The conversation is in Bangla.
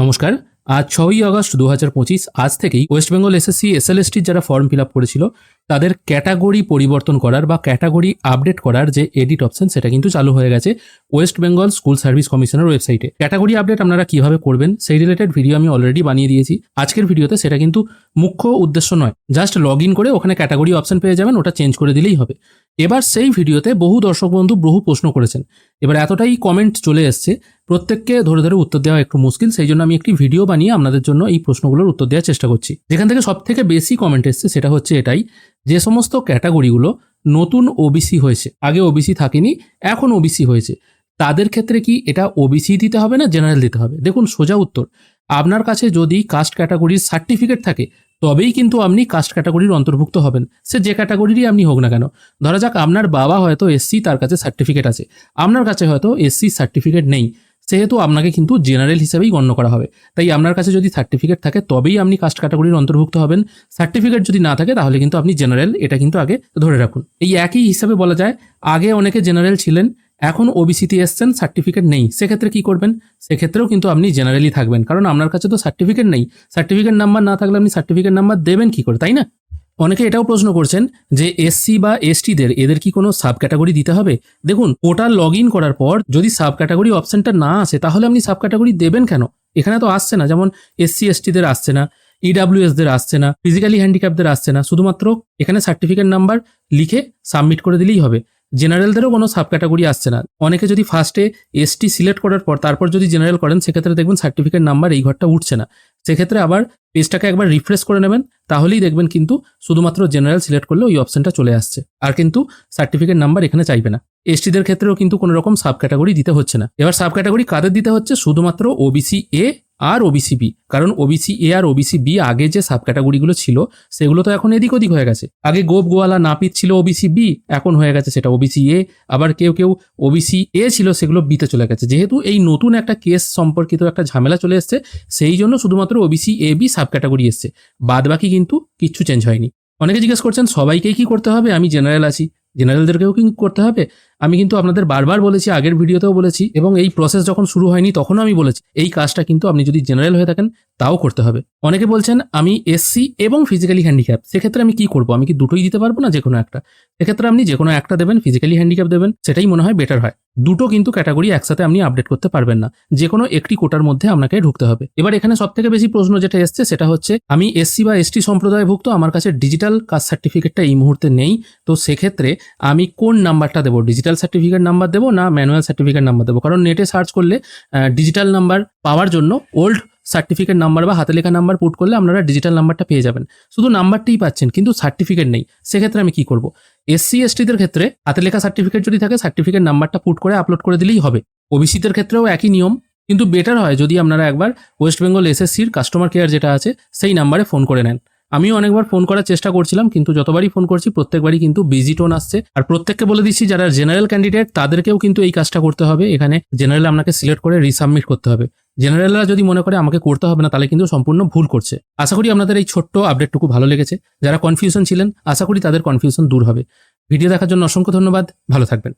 নমস্কার, আজ ছয়ই আগস্ট দু হাজার পঁচিশ, আজ থেকেই ওয়েস্ট বেঙ্গল এসএসসি এসএলএসটির যারা ফর্ম ফিল আপ করেছিল, তাদের ক্যাটাগরি পরিবর্তন করার বা ক্যাটাগরি আপডেট করার যে এডিট অপশন, সেটা কিন্তু চালু হয়ে গেছে ওয়েস্ট বেঙ্গল স্কুল সার্ভিস কমিশনের ওয়েবসাইটে। ক্যাটাগরি আপডেট আপনারা কীভাবে করবেন, সেই রিলেটেড ভিডিও আমি অলরেডি বানিয়ে দিয়েছি। আজকের ভিডিওতে সেটা কিন্তু মুখ্য উদ্দেশ্য নয়, জাস্ট লগ ইন করে ওখানে ক্যাটাগরি অপশন পেয়ে যাবেন, ওটা চেঞ্জ করে দিলেই হবে। এবার সেই ভিডিওতে বহু দর্শক বন্ধু বহু প্রশ্ন করেছেন। এবার এতটাই কমেন্ট চলে এসছে, প্রত্যেককে ধরে ধরে উত্তর দেওয়া একটু মুশকিল, সেই জন্য আমি একটি ভিডিও বানিয়ে আপনাদের জন্য এই প্রশ্নগুলোর উত্তর দেওয়ার চেষ্টা করছি। যেখান থেকে সব থেকে বেশি কমেন্ট এসছে সেটা হচ্ছে এটাই, যে সমস্ত ক্যাটাগরিগুলো নতুন ওবিসি হয়েছে, আগে ওবিসি থাকেনি, এখন ওবিসি হয়েছে, তাদের ক্ষেত্রে কি এটা ওবিসি দিতে হবে না জেনারেল দিতে হবে? দেখুন সোজা উত্তর, আপনার কাছে যদি কাস্ট ক্যাটাগরির সার্টিফিকেট থাকে তবেই কিন্তু আপনি কাস্ট ক্যাটাগরির অন্তর্ভুক্ত হবেন। সে যে ক্যাটাগরিরই আপনি হোক না কেন। ধরা যাক আপনার বাবা হয়তো এসসি তার কাছে সার্টিফিকেট আছে। আপনার কাছে হয়তো এসসি সার্টিফিকেট নেই। সেহেতু আপনাকে কিন্তু জেনারেল হিসেবেই গণ্য করা হবে। তাই আপনার কাছে যদি সার্টিফিকেট থাকে, তবেই আপনি কাস্ট ক্যাটাগরির অন্তর্ভুক্ত হবেন। সার্টিফিকেট যদি না থাকে, তাহলে কিন্তু আপনি জেনারেল এটা কিন্তু আগে ধরে রাখুন। এই একই হিসাবে বলা যায়, আগে অনেকে জেনারেল ছিলেন এখন ওবিসিতে এসছেন সার্টিফিকেট নেই। সেক্ষেত্রে কি করবেন? সেক্ষেত্রেও কিন্তু আপনি জেনারেলি থাকবেন। কারণ আপনার কাছে তো সার্টিফিকেট নেই। সার্টিফিকেট নাম্বার না থাকলে আপনি সার্টিফিকেট নাম্বার দেবেন কি করে, তাই না? অনেকে এটাও প্রশ্ন করছেন যে এসসি বা এসটিদের এদের কি কোনো সাব ক্যাটাগরি দিতে হবে? দেখুন পোর্টাল লগ ইন করার পর যদি সাব ক্যাটাগরি অপশনটা না আসে, তাহলে আপনি সাব ক্যাটাগরি দেবেন কেন? এখানে তো আসছে না। যেমন এসসি এসটিদের আসছে না ইডাব্লিউএসদের আসছে না ফিজিক্যালি হ্যান্ডিক্যাপদের আসছে না। শুধুমাত্র এখানে সার্টিফিকেট নাম্বার লিখে সাবমিট করে দিলেই হবে। জেনারেলদেরও কোনো সাব ক্যাটাগরি আসছে না। অনেকে যদি ফার্স্টে এসটি সিলেক্ট করার পর তারপর যদি জেনারেল করেন, সেক্ষেত্রে দেখবেন সার্টিফিকেট নাম্বার এই ঘরটা উঠছে না। সেক্ষেত্রে আবার পেজটাকে একবার রিফ্রেশ করে নেবেন, তাহলেই দেখবেন কিন্তু শুধুমাত্র জেনারেল সিলেক্ট করলে ওই অপশনটা চলে আসছে। আর কিন্তু সার্টিফিকেট নাম্বার এখানে চাইবে না। এসটিদের ক্ষেত্রেও কিন্তু কোনো রকম সাব ক্যাটাগরি দিতে হচ্ছে না। এবার সাব ক্যাটাগরি কাদের দিতে হচ্ছে? শুধুমাত্র ওবিসি এ আর ওবিসি বি কারণ ওবিসি এ আর ওবিসি বি আগে যে সাব ক্যাটাগরিগুলো ছিল, সেগুলো তো এখন এদিক ওদিক হয়ে গেছে। আগে গোপ গোয়ালা নাপিত ছিল ওবিসি বি এখন হয়ে গেছে সেটা ওবিসি এ আবার কেউ কেউ ওবিসি এ ছিল সেগুলো বিতে চলে গেছে। যেহেতু এই নতুন একটা কেস সম্পর্কিত একটা ঝামেলা চলে এসছে, সেই জন্য শুধুমাত্র OBC A B sub category এসছে। বাদ বাকি কিন্তু কিচ্ছু চেঞ্জ হয়নি। অনেকে জিজ্ঞেস করছেন, সবাইকেই কি করতে হবে? আমি জেনারেল আছি। জেনারেলদেরকেও কিন্তু করতে হবে। আমি কিন্তু আপনাদের বারবার বলেছি, আগের ভিডিওতেও বলেছি এবং এই প্রসেস যখন শুরু হয়নি তখনও আমি বলেছি, এই কাজটা কিন্তু আপনি যদি জেনারেল হয়ে থাকেন তাও করতে হবে। অনেকে বলছেন, আমি এসসি এবং ফিজিক্যালি হ্যান্ডিক্যাপ সেক্ষেত্রে আমি কি করব? আমি কি দুটোই দিতে পারব না যে কোনো একটা? সেক্ষেত্রে আপনি যে কোনো একটা দেবেন ফিজিক্যালি হ্যান্ডিক্যাপ দেবেন, সেটাই মনে হয় বেটার হয়। দুটো কিন্তু ক্যাটাগরি একসাথে আপনি আপডেট করতে পারবেন না। যে কোনো একটি কোটার মধ্যে আপনাকে ঢুকতে হবে। এবার এখানে সব থেকে বেশি প্রশ্ন যেটা এসছে, সেটা হচ্ছে, আমি এসসি বা এসটি সম্প্রদায়ভুক্ত, আমার কাছে ডিজিটাল কাস্ট সার্টিফিকেটটা এই মুহূর্তে নেই। তো সেক্ষেত্রে আমি কোন নাম্বারটা দেবো? ডিজিটাল সার্টিফিকেট নাম্বার দেবো না ম্যানুয়াল সার্টিফিকেট নাম্বার দেবো? কারণ নেটে সার্চ করলে ডিজিটাল নাম্বার পাওয়ার জন্য ওল্ড সার্টিফিকেট নাম্বার বা হাতে লেখা নাম্বার পুট করলে আপনারা ডিজিটাল নাম্বারটা পেয়ে যাবেন। শুধু নাম্বারটাই পাচ্ছেন, কিন্তু সার্টিফিকেট নেই। সেক্ষেত্রে আমি কি করব? এসসি এসটিদের ক্ষেত্রে হাতে লেখা সার্টিফিকেট যদি থাকে সার্টিফিকেট নাম্বারটা পুট করে আপলোড করে দিলেই হবে। ওবিসিদের ক্ষেত্রেও একই নিয়ম, কিন্তু বেটার হয় যদি আপনারা একবার ওয়েস্ট বেঙ্গল এসএসসির কাস্টমার কেয়ার যেটা আছে, সেই নাম্বারে ফোন করে নেন। আমিও অনেকবার ফোন করার চেষ্টা করছিলাম, কিন্তু যতবারই ফোন করছি প্রত্যেকবারই কিন্তু বিজি টোন আসছে। আর প্রত্যেককে বলে দিচ্ছি, যারা জেনারেল ক্যান্ডিডেট তাদেরকেও কিন্তু এই কাজটা করতে হবে। এখানে জেনারেল আপনাকে সিলেক্ট করে রিসাবমিট করতে হবে। জেনারেলরা যদি মনে করে আমাকে করতে হবে না, তাহলে কিন্তু সম্পূর্ণ ভুল করছে। আশা করি আপনাদের এই ছোট্ট আপডেটটুকু ভালো লেগেছে। যারা কনফিউশন ছিলেন, আশা করি তাদের কনফিউশন দূর হবে। ভিডিও দেখার জন্য অসংখ্য ধন্যবাদ। ভালো থাকবেন।